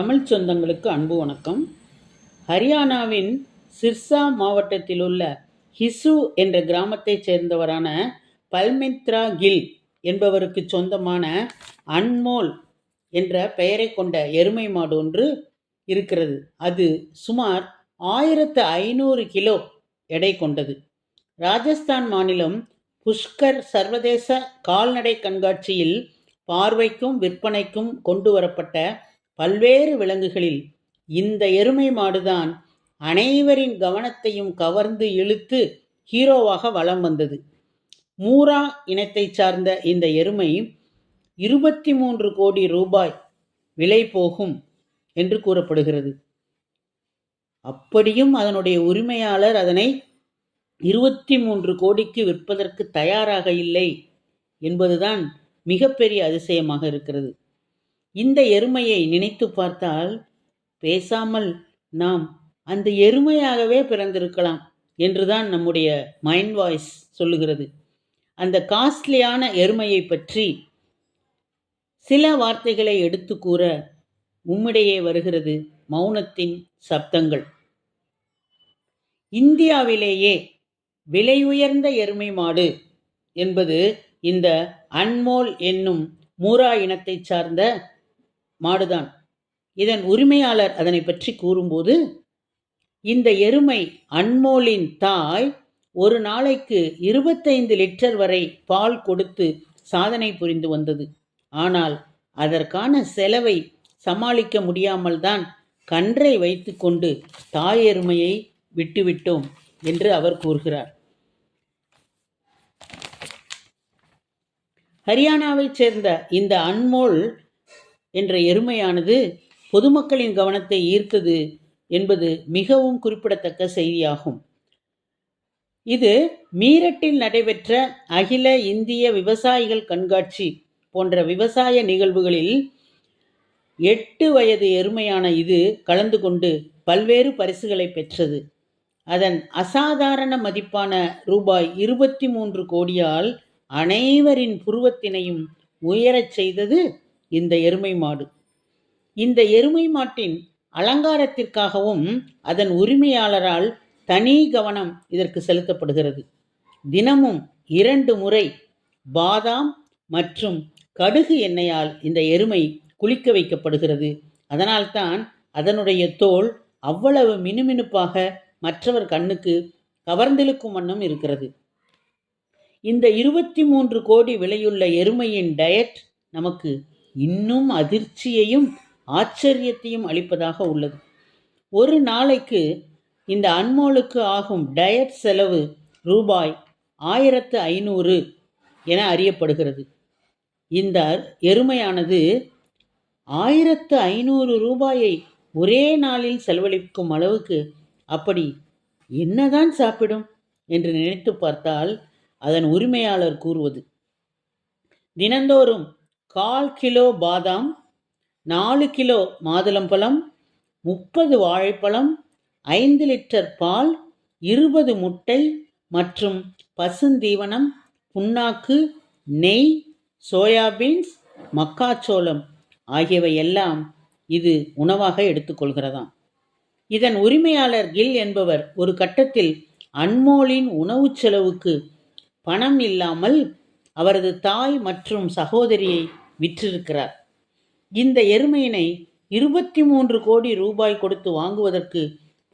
தமிழ் சொந்தங்களுக்கு அன்பு வணக்கம். ஹரியானாவின் சிர்சா மாவட்டத்தில் உள்ள ஹிசு என்ற கிராமத்தைச் சேர்ந்தவரான பல்மித்ரா கில் என்பவருக்கு சொந்தமான அன்மோல் என்ற பெயரை கொண்ட எருமை மாடு ஒன்று இருக்கிறது. அது சுமார் ஆயிரத்து ஐநூறு கிலோ எடை கொண்டது. ராஜஸ்தான் மாநிலம் புஷ்கர் சர்வதேச கால்நடை கண்காட்சியில் பார்வைக்கும் விற்பனைக்கும் கொண்டு வரப்பட்ட பல்வேறு விலங்குகளில் இந்த எருமை மாடுதான் அனைவரின் கவனத்தையும் கவர்ந்து இழுத்து ஹீரோவாக வலம் வந்தது. மூரா இனத்தைச் சார்ந்த இந்த எருமை இருபத்தி மூன்று கோடி ரூபாய் விலை போகும் என்று கூறப்படுகிறது. அப்படியும் அதனுடைய உரிமையாளர் அதனை இருபத்தி மூன்று கோடிக்கு விற்பதற்கு தயாராக இல்லை என்பதுதான் மிகப்பெரிய அதிசயமாக இருக்கிறது. இந்த எருமையை நினைத்து பார்த்தால் பேசாமல் நாம் அந்த எருமையாகவே பிறந்திருக்கலாம் என்றுதான் நம்முடைய மைண்ட் வாய்ஸ் சொல்லுகிறது. அந்த காஸ்ட்லியான எருமையை பற்றி சில வார்த்தைகளை எடுத்து கூற உம்மிடையே வருகிறது மௌனத்தின் சப்தங்கள். இந்தியாவிலேயே விலையுயர்ந்த எருமை மாடு என்பது இந்த அன்மோல் என்னும் மூரா இனத்தைச் சார்ந்த மாடுதான். இதன் உரிமையாளர் அதனை பற்றி கூறும்போது இந்த எருமை அன்மோலின் தாய் ஒரு நாளைக்கு இருபத்தைந்து லிட்டர் வரை பால் கொடுத்து சாதனை புரிந்து வந்தது. ஆனால் அதற்கான செலவை சமாளிக்க முடியாமல் தான் கன்றை வைத்துக்கொண்டு தாய் எருமையை விட்டுவிட்டோம் என்று அவர் கூறுகிறார். ஹரியானாவைச் சேர்ந்த இந்த அன்மோல் என்ற எருமையானது பொதுமக்களின் கவனத்தை ஈர்த்தது என்பது மிகவும் குறிப்பிடத்தக்க செய்தியாகும். இது மீரட்டில் நடைபெற்ற அகில இந்திய விவசாயிகள் கண்காட்சி போன்ற விவசாய நிகழ்வுகளில் எட்டு வயது எருமையான இது கலந்து கொண்டு பல்வேறு பரிசுகளை பெற்றது. அதன் அசாதாரண மதிப்பான ரூபாய் இருபத்தி மூன்று கோடியால் அனைவரின் புருவத்தினையும் உயரச் செய்தது இந்த எருமை மாடு. இந்த எருமை மாட்டின் அலங்காரத்திற்காகவும் அதன் உரிமையாளரால் தனி கவனம் இதற்கு செலுத்தப்படுகிறது. தினமும் இரண்டு முறை பாதாம் மற்றும் கடுகு எண்ணெயால் இந்த எருமை குளிக்க வைக்கப்படுகிறது. அதனால்தான் அதனுடைய தோல் அவ்வளவு மினுமினுப்பாக மற்றவர் கண்ணுக்கு கவர்ந்திழுக்கும் வண்ணம் இருக்கிறது. இந்த இருபத்தி மூன்று கோடி விலையுள்ள எருமையின் டயட் நமக்கு இன்னும் அதிர்ச்சியையும் ஆச்சரியத்தையும் அளிப்பதாக உள்ளது. ஒரு நாளைக்கு இந்த அன்மோலுக்கு ஆகும் டயட் செலவு ரூபாய் ஆயிரத்து ஐநூறு என அறியப்படுகிறது. இந்த எருமையானது ஆயிரத்து ஐநூறு ரூபாயை ஒரே நாளில் செலவழிக்கும் அளவுக்கு அப்படி என்னதான் சாப்பிடும் என்று நினைத்து பார்த்தால் அதன் உரிமையாளர் கூறுவது தினந்தோறும் கால் கிலோ பாதாம் நாலு கிலோ மாதுளம்பழம் முப்பது வாழைப்பழம் ஐந்து லிட்டர் பால் இருபது முட்டை மற்றும் பசுந்தீவனம் புண்ணாக்கு நெய் சோயாபீன்ஸ் மக்காச்சோளம் ஆகியவை எல்லாம் இது உணவாக எடுத்துக்கொள்கிறதாம். இதன் உரிமையாளர் கில் என்பவர் ஒரு கட்டத்தில் அன்மோலின் உணவுச் செலவுக்கு பணம் இல்லாமல் அவரது தாய் மற்றும் சகோதரியை விற்றிருக்கிறார். இந்த எருமையினை இருபத்தி மூன்று கோடி ரூபாய் கொடுத்து வாங்குவதற்கு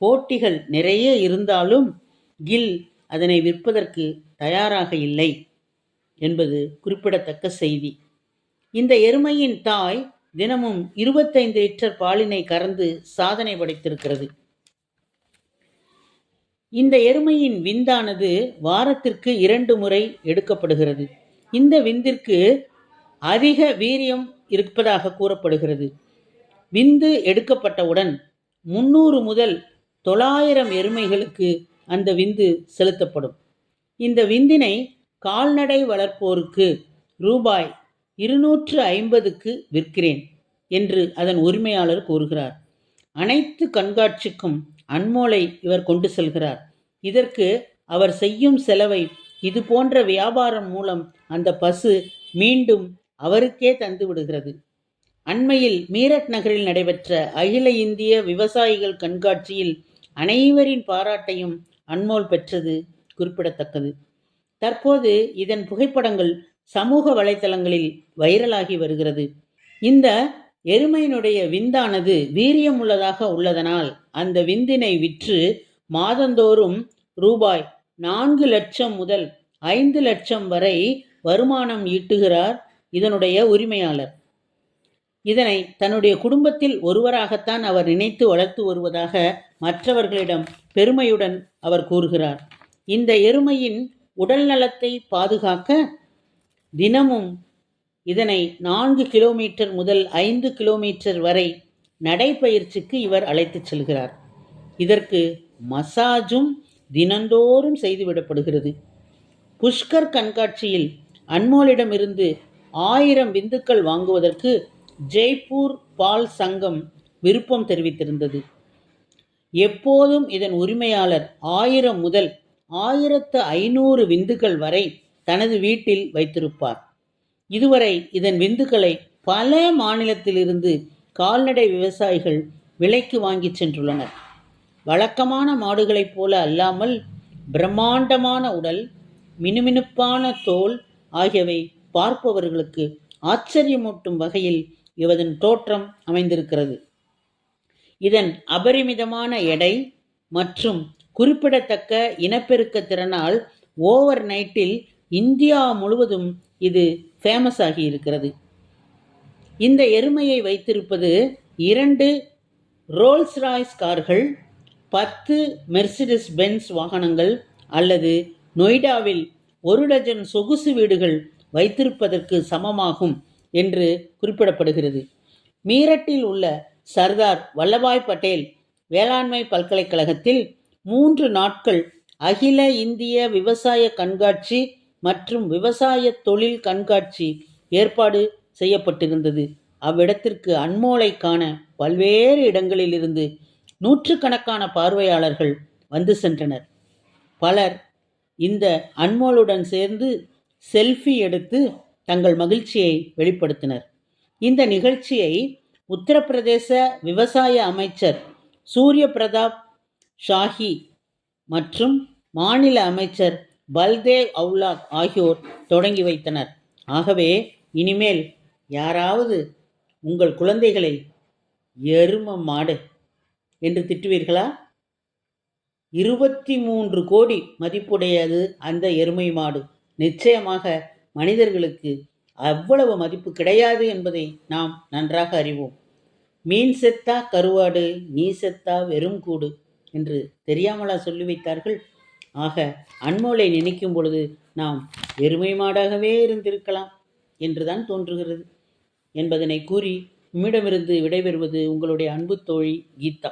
போட்டிகள் நிறைய இருந்தாலும் கில் அதனை விற்பதற்கு தயாராக இல்லை என்பது குறிப்பிடத்தக்க செய்தி. இந்த எருமையின் தாய் தினமும் இருபத்தைந்து லிட்டர் பாலினை கறந்து சாதனை படைத்திருக்கிறது. இந்த எருமையின் விந்தானது வாரத்திற்கு இரண்டு முறை எடுக்கப்படுகிறது. இந்த விந்திற்கு அதிக வீரியம் இருப்பதாக கூறப்படுகிறது. விந்து எடுக்கப்பட்டவுடன் முன்னூறு முதல் தொள்ளாயிரம் எருமைகளுக்கு அந்த விந்து செலுத்தப்படும். இந்த விந்தினை கால்நடை வளர்ப்போருக்கு ரூபாய் இருநூற்று ஐம்பதுக்கு விற்கிறேன் என்று அதன் உரிமையாளர் கூறுகிறார். அனைத்து கண்காட்சிக்கும் அன்மோலை இவர் கொண்டு செல்கிறார். இதற்கு அவர் செய்யும் செலவை இது போன்ற வியாபாரம் மூலம் அந்த பசு மீண்டும் அவருக்கே தந்து விடுகிறது. அண்மையில் மீரட் நகரில் நடைபெற்ற அகில இந்திய விவசாயிகள் கண்காட்சியில் அனைவரின் பாராட்டையும் அன்மோல் பெற்றது குறிப்பிடத்தக்கது. தற்போது இதன் புகைப்படங்கள் சமூக வலைதளங்களில் வைரலாகி வருகிறது. இந்த எருமையினுடைய விந்தானது வீரியம் உள்ளதாக உள்ளதனால் அந்த விந்தினை விற்று மாதந்தோறும் ரூபாய் நான்கு லட்சம் முதல் ஐந்து லட்சம் வரை வருமானம் ஈட்டுகிறார் இதனுடைய உரிமையாளர். இதனை தன்னுடைய குடும்பத்தில் ஒருவராகத்தான் அவர் நினைத்து வளர்த்து வருவதாக மற்றவர்களிடம் பெருமையுடன் அவர் கூறுகிறார். இந்த எருமையின் உடல் நலத்தை பாதுகாக்க தினமும் இதனை நான்கு கிலோமீட்டர் முதல் ஐந்து கிலோமீட்டர் வரை நடைப்பயிற்சிக்கு இவர் அழைத்துச் செல்கிறார். இதற்கு மசாஜும் தினந்தோறும் செய்துவிடப்படுகிறது புஷ்கர் கண்காட்சியில் அன்மோலிடமிருந்து ஆயிரம் விந்துக்கள் வாங்குவதற்கு ஜெய்ப்பூர் பால் சங்கம் விருப்பம் தெரிவித்திருந்தது. எப்போதும் இதன் உரிமையாளர் ஆயிரம் முதல் ஆயிரத்து ஐநூறு விந்துக்கள் வரை தனது வீட்டில் வைத்திருப்பார். இதுவரை இதன் விந்துக்களை பல மாநிலத்திலிருந்து கால்நடை விவசாயிகள் விலைக்கு வாங்கிச் சென்றுள்ளனர். வழக்கமான மாடுகளைப் போல அல்லாமல் பிரம்மாண்டமான உடல் மினுமினுப்பான தோல் ஆகியவை பார்ப்பவர்களுக்கு ஆச்சரியமூட்டும் வகையில் இவதன் தோற்றம் அமைந்திருக்கிறது. இதன் அபரிமிதமான எடை மற்றும் குறிப்பிடத்தக்க இனப்பெருக்க திறனால் ஓவர் நைட்டில் இந்தியா முழுவதும் இது ஃபேமஸ் ஆகி இருக்கிறது இந்த எருமையை வைத்திருப்பது இரண்டு ரோல்ஸ் ராய்ஸ் கார்கள் பத்து மெர்சிடிஸ் பென்ஸ் வாகனங்கள் அல்லது நொய்டாவில் ஒரு டஜன் சொகுசு வீடுகள் வைத்திருப்பதற்கு சமமாகும் என்று குறிப்பிடப்படுகிறது. மீரட்டில் உள்ள சர்தார் வல்லபாய் பட்டேல் வேளாண்மை பல்கலைக்கழகத்தில் மூன்று நாட்கள் அகில இந்திய விவசாய கண்காட்சி மற்றும் விவசாய தொழில் கண்காட்சி ஏற்பாடு செய்யப்பட்டிருந்தது. அவ்விடத்திற்கு அன்மோலை காண பல்வேறு இடங்களிலிருந்து நூற்றுக்கணக்கான பார்வையாளர்கள் வந்து சென்றனர். பலர் இந்த அன்மோலுடன் சேர்ந்து செல்ஃபி எடுத்து தங்கள் மகிழ்ச்சியை வெளிப்படுத்தினர். இந்த நிகழ்ச்சியை உத்தரப்பிரதேச விவசாய அமைச்சர் சூரிய பிரதாப் ஷாஹி மற்றும் மாநில அமைச்சர் பல்தேவ் அவுலாக் ஆகியோர் தொடங்கி வைத்தனர். ஆகவே இனிமேல் யாராவது உங்கள் குழந்தைகளை எரும மாடு என்று திட்டுவீர்களா? இருபத்தி மூன்று கோடி மதிப்புடையது அந்த எருமை மாடு. நிச்சயமாக மனிதர்களுக்கு அவ்வளவு மதிப்பு கிடையாது என்பதை நாம் நன்றாக அறிவோம். மீன் செத்தா கருவாடு நீ செத்தா வெறும் கூடு என்று தெரியாமலா சொல்லி வைத்தார்கள். ஆக அன்மோலை நினைக்கும் பொழுது நாம் வெறுமை மாடாகவே இருந்திருக்கலாம் என்றுதான் தோன்றுகிறது என்பதனை கூறி உம்மிடமிருந்து விடைபெறுவது உங்களுடைய அன்பு தோழி கீதா.